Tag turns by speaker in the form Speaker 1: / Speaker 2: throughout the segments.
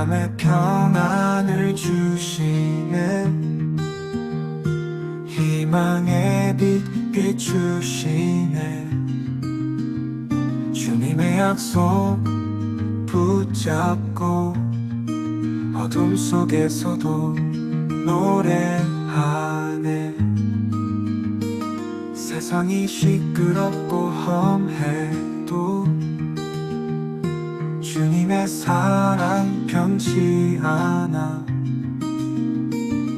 Speaker 1: 맘에 평안을 주시네. 희망의 빛 비추시네. 주님의 약속 붙잡고 어둠 속에서도 노래하네. 세상이 시끄럽고 험해도 주님의 사랑 변치 않아.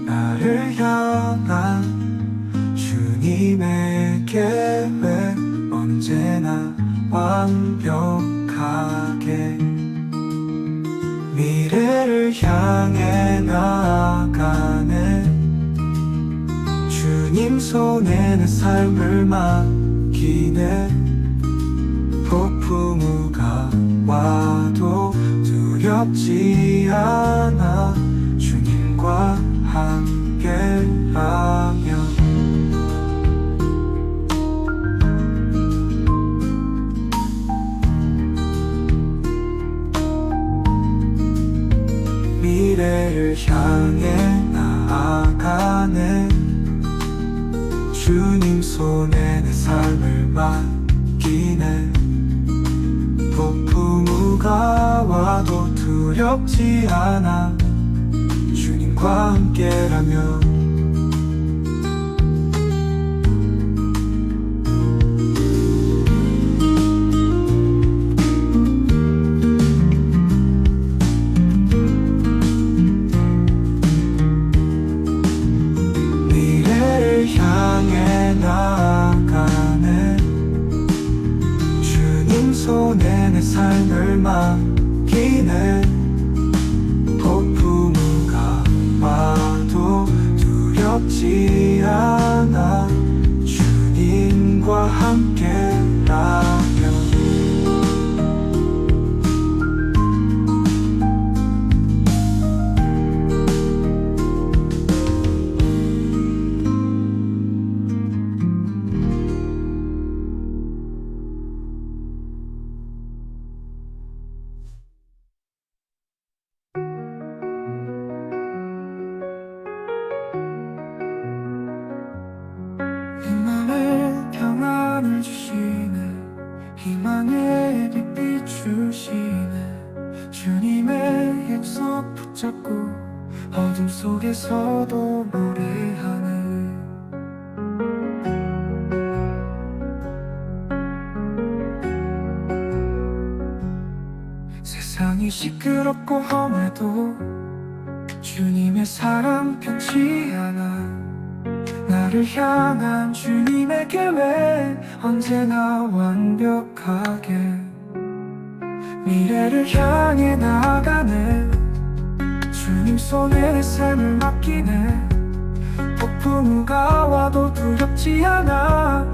Speaker 1: 나를 향한 주님의 계획 언제나 완벽하게 미래를 향해 나아가네 주님 손에 내 삶을 맡기네 두렵지 않아. 주님과 함께라면. 미래를 향해 나아가네 주님 손에 내 삶을 맡기네 폭풍우가 와도 두렵지 않아. 주님과 함께라면 두 어둠 속에서도 노래하네. 세상이 시끄럽고 험해도 주님의 사랑 변치 않아. 나를 향한 주님의 계획 언제나 완벽하게. 미래를 향해 나아가네 주님 손에 내 삶을 맡기네. 폭풍우가 와도 두렵지 않아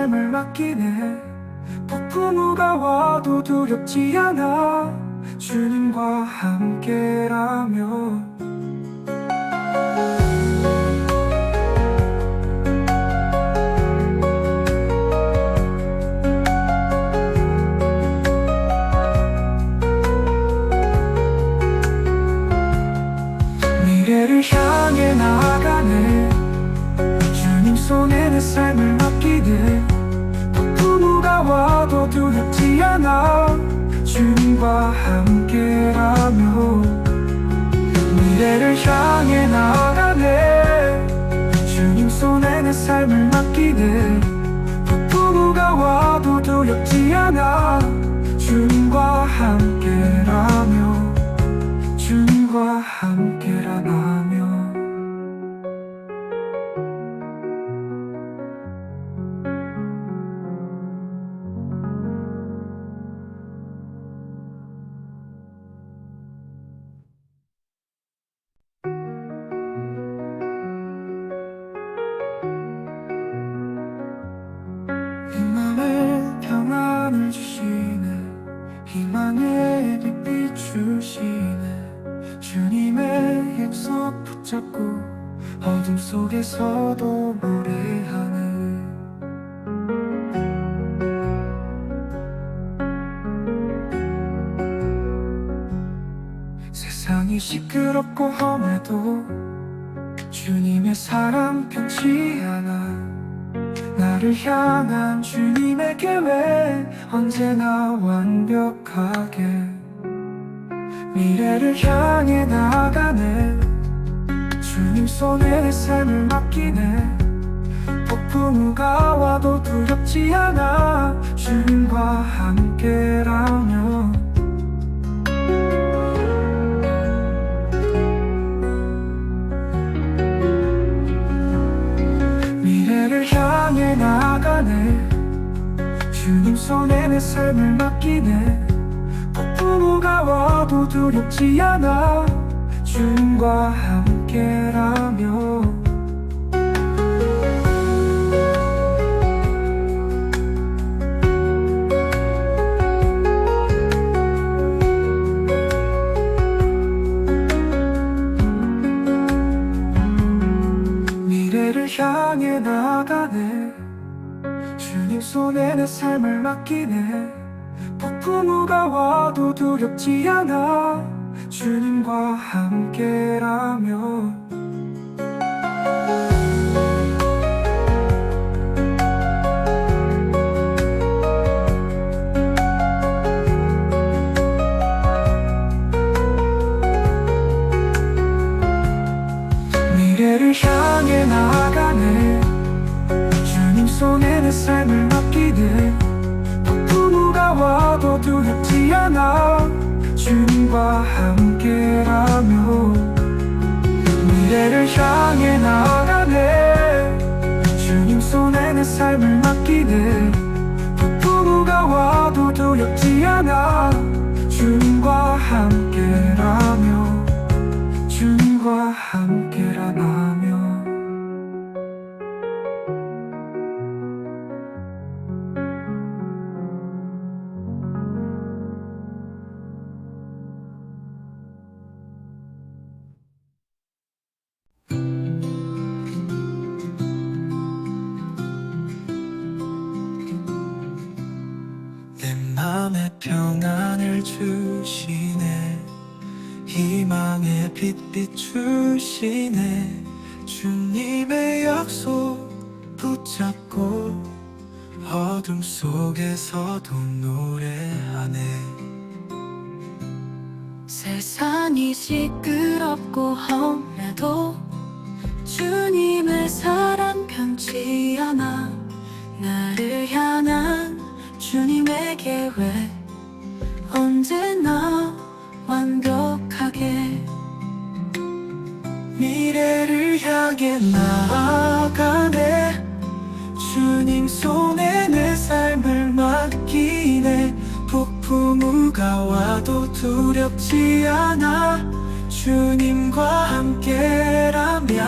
Speaker 1: 삶을 맡기네. 폭풍우가 와도 두렵지 않아. 주님과 함께라면 않아 주님과 함께라면 미래를 향해 나아가네. 주님 손에 내 삶을 맡기네. 폭풍우가 와도 두렵지 않아. 주님과 함께라면 주님과 시끄럽고 험해도 주님의 사랑 변치 않아. 나를 향한 주님의 계획 언제나 완벽하게? 미래를 향해 나아가네. 주님 손에 내 삶을 맡기네. 폭풍우가 와도 두렵지 않아. 주님과 함께라면 나아가네 주님 손에 내 삶을 맡기네. 폭풍우가 와도 두렵지 않아. 주님과 함께라 손에 내 삶을 맡기네. 폭풍우가 와도 두렵지 않아. 주님과 함께라며 미래를 향해 나아가네. 주님 손에 내 삶을 맡기네. 폭풍우가 와도 두렵지 않아. 주님과 함께 비추시네 주님의 약속 붙잡고 어둠 속에서도 노래하네.
Speaker 2: 세상이 시끄럽고 험해도 주님의 사랑 변치 않아 나를 향한 주님의 계획. 언제나 완벽
Speaker 1: 향해 나아가네. 주님 손에 내 삶을 맡기네. 폭풍우가 와도 두렵지 않아. 주님과 함께라면. 미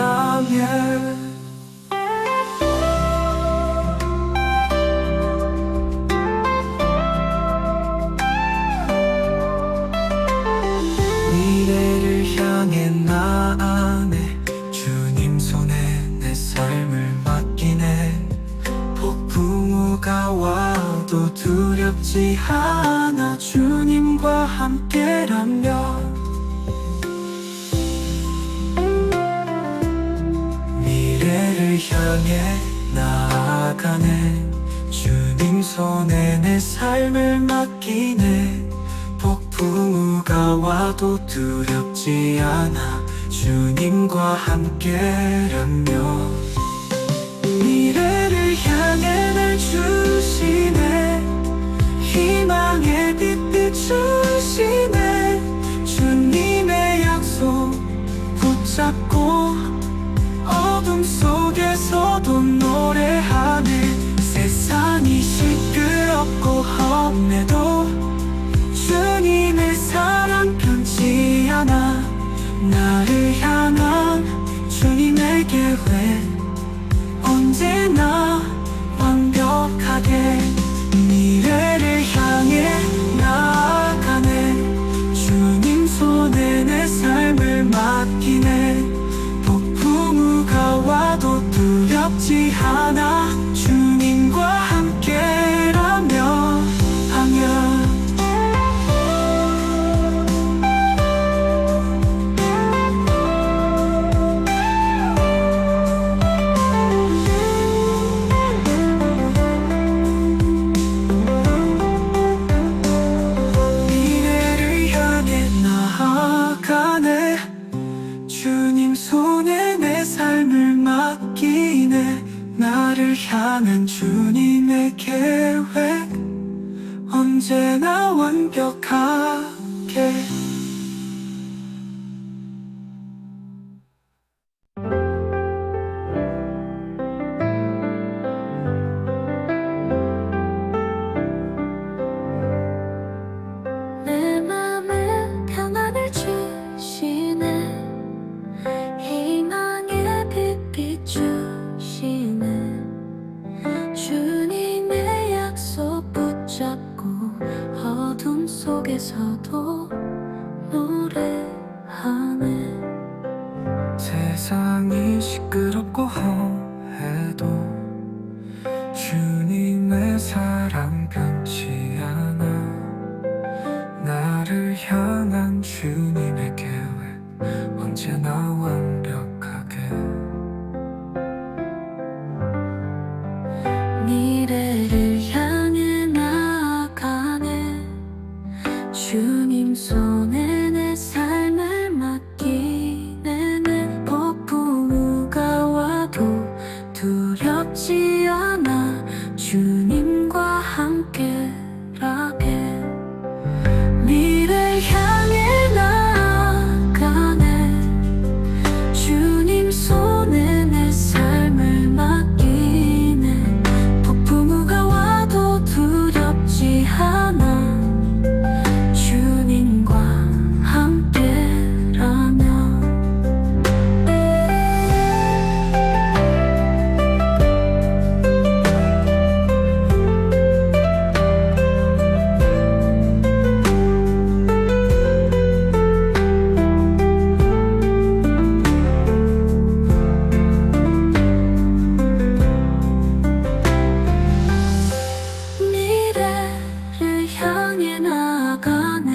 Speaker 1: 손에 내 삶을 맡기네. 폭풍우가 와도 두렵지 않아. 주님과 함께라며. 미래를 향해 날 주시네. 희망의 빛 비추시네. 주님의 약속
Speaker 3: 붙잡고 어둠 속에서도 노래
Speaker 1: 고함에도
Speaker 3: 사랑은 주님의 계획. 언제나
Speaker 1: 완벽한 นากาน